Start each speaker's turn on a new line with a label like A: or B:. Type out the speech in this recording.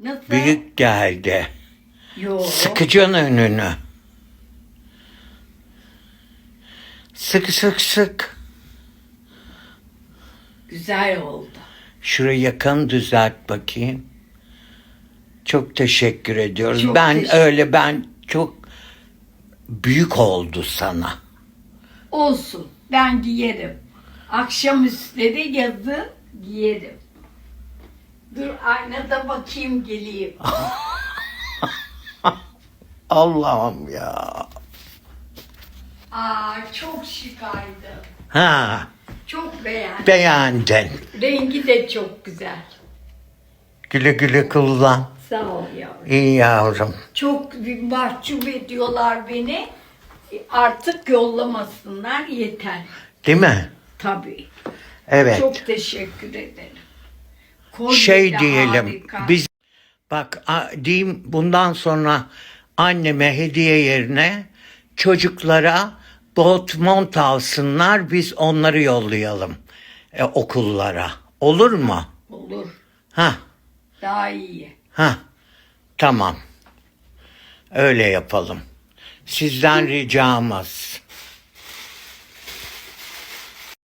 A: Nasıl?
B: Büyük geldi.
A: Yo.
B: Sıkacaksın önünü. Sık sık sık.
A: Güzel oldu.
B: Şurayı yakın düzelt bakayım. Çok teşekkür ediyoruz.
A: Çok
B: ben
A: teşekkür-
B: öyle ben çok büyük oldu sana.
A: Olsun. Ben giyerim. Akşamüstleri yazı giyerim. Dur aynada bakayım geleyim.
B: Allah'ım ya.
A: Aa çok şıkaydı.
B: Ha,
A: Çok beğendim.
B: beğendin.
A: Rengi de çok güzel.
B: Güle güle kullan.
A: Sağ ol yavrum.
B: İyi yavrum.
A: Çok mahcup ediyorlar beni. E, Artık yollamasınlar yeter.
B: Değil mi?
A: Tabii.
B: Evet.
A: Çok teşekkür ederim.
B: Şey diyelim.
A: harika.
B: Biz bak a- diyeyim bundan sonra anneme hediye yerine çocuklara bot mont alsınlar biz onları yollayalım e, okullara. Olur mu?
A: Olur.
B: Ha
A: Daha iyi.
B: ha tamam. Öyle yapalım. Sizden ricamız.